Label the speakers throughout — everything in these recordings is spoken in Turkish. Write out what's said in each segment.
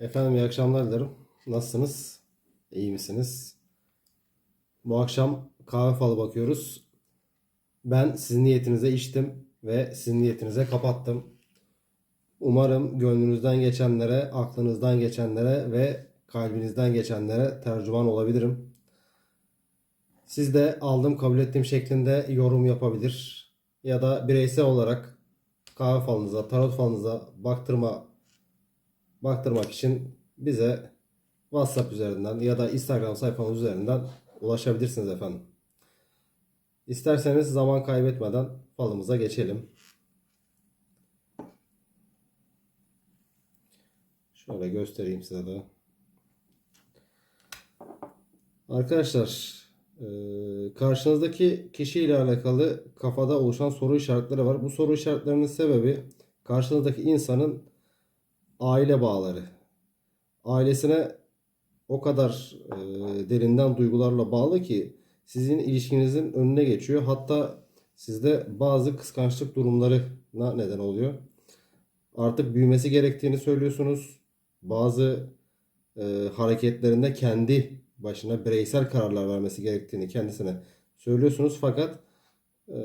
Speaker 1: Efendim iyi akşamlar dilerim. Nasılsınız? İyi misiniz? Bu akşam kahve falı bakıyoruz. Ben sizin niyetinize içtim ve sizin niyetinize kapattım. Umarım gönlünüzden geçenlere, aklınızdan geçenlere ve kalbinizden geçenlere tercüman olabilirim. Siz de aldım kabul ettiğim şeklinde yorum yapabilir ya da bireysel olarak kahve falınıza, tarot falınıza baktırma baktırmak için bize WhatsApp üzerinden ya da Instagram sayfamız üzerinden ulaşabilirsiniz efendim. İsterseniz zaman kaybetmeden falımıza geçelim. Şöyle göstereyim size de. Arkadaşlar, eee, karşınızdaki kişiyle alakalı kafada oluşan soru işaretleri var. Bu soru işaretlerinin sebebi karşınızdaki insanın aile bağları. Ailesine o kadar e, derinden duygularla bağlı ki sizin ilişkinizin önüne geçiyor. Hatta sizde bazı kıskançlık durumlarına neden oluyor. Artık büyümesi gerektiğini söylüyorsunuz. Bazı e, hareketlerinde kendi başına bireysel kararlar vermesi gerektiğini kendisine söylüyorsunuz. Fakat e,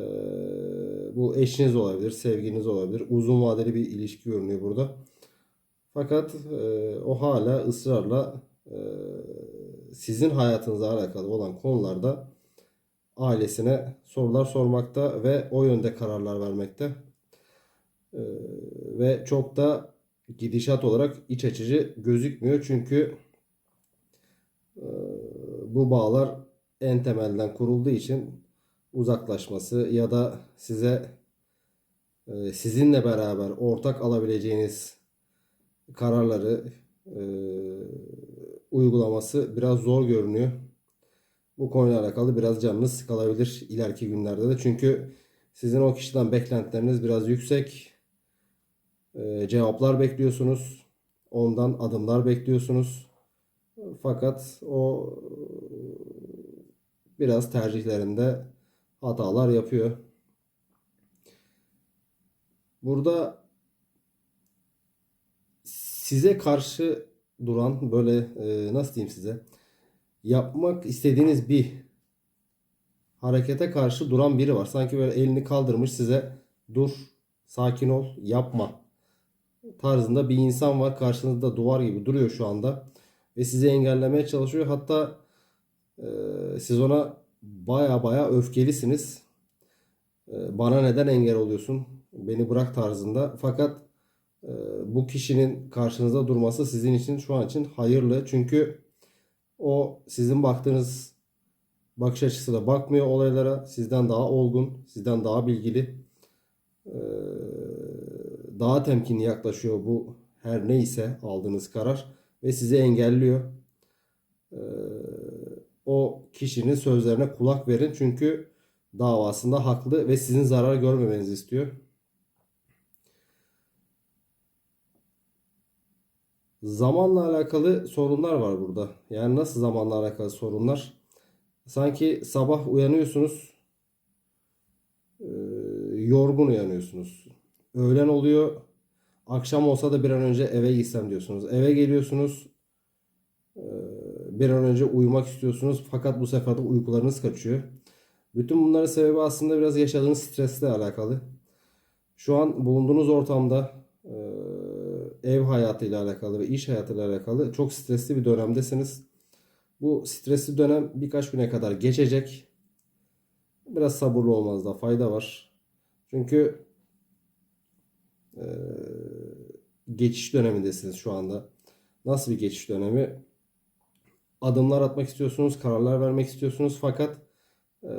Speaker 1: bu eşiniz olabilir, sevginiz olabilir. Uzun vadeli bir ilişki görünüyor burada. Fakat e, o hala ısrarla e, sizin hayatınızla alakalı olan konularda ailesine sorular sormakta ve o yönde kararlar vermekte. E, ve çok da gidişat olarak iç açıcı gözükmüyor. Çünkü e, bu bağlar en temelden kurulduğu için uzaklaşması ya da size e, sizinle beraber ortak alabileceğiniz kararları e, uygulaması biraz zor görünüyor. Bu konuyla alakalı biraz canınız sıkılabilir ileriki günlerde de. Çünkü sizin o kişiden beklentileriniz biraz yüksek. E, cevaplar bekliyorsunuz. Ondan adımlar bekliyorsunuz. Fakat o biraz tercihlerinde hatalar yapıyor. Burada size karşı duran böyle e, nasıl diyeyim size yapmak istediğiniz bir harekete karşı duran biri var. Sanki böyle elini kaldırmış size dur, sakin ol, yapma tarzında bir insan var. Karşınızda duvar gibi duruyor şu anda ve sizi engellemeye çalışıyor. Hatta e, siz ona baya baya öfkelisiniz. E, bana neden engel oluyorsun? Beni bırak tarzında. Fakat bu kişinin karşınızda durması sizin için şu an için hayırlı. Çünkü o sizin baktığınız bakış açısıyla bakmıyor olaylara. Sizden daha olgun, sizden daha bilgili, e, daha temkinli yaklaşıyor bu her neyse aldığınız karar ve sizi engelliyor. E, o kişinin sözlerine kulak verin çünkü davasında haklı ve sizin zarar görmemenizi istiyor. Zamanla alakalı sorunlar var burada. Yani nasıl zamanla alakalı sorunlar? Sanki sabah uyanıyorsunuz, e, yorgun uyanıyorsunuz. Öğlen oluyor, akşam olsa da bir an önce eve gitsem diyorsunuz. Eve geliyorsunuz, e, bir an önce uyumak istiyorsunuz fakat bu sefer de uykularınız kaçıyor. Bütün bunların sebebi aslında biraz yaşadığınız stresle alakalı. Şu an bulunduğunuz ortamda e, ev hayatıyla alakalı ve iş hayatıyla alakalı çok stresli bir dönemdesiniz. Bu stresli dönem birkaç güne kadar geçecek. Biraz sabırlı olmanızda fayda var. Çünkü e, geçiş dönemindesiniz şu anda. Nasıl bir geçiş dönemi? Adımlar atmak istiyorsunuz, kararlar vermek istiyorsunuz fakat e,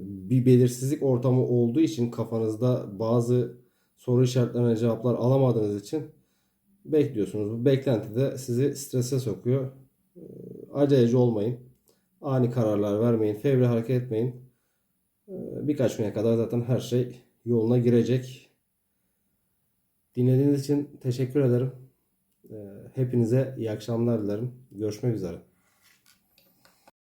Speaker 1: bir belirsizlik ortamı olduğu için kafanızda bazı soru işaretlerine cevaplar alamadığınız için bekliyorsunuz. Bu beklenti de sizi strese sokuyor. Ee, Aceleci olmayın. Ani kararlar vermeyin. Fevri hareket etmeyin. Ee, Birkaç güne kadar zaten her şey yoluna girecek. Dinlediğiniz için teşekkür ederim. Ee, Hepinize iyi akşamlar dilerim. Görüşmek üzere.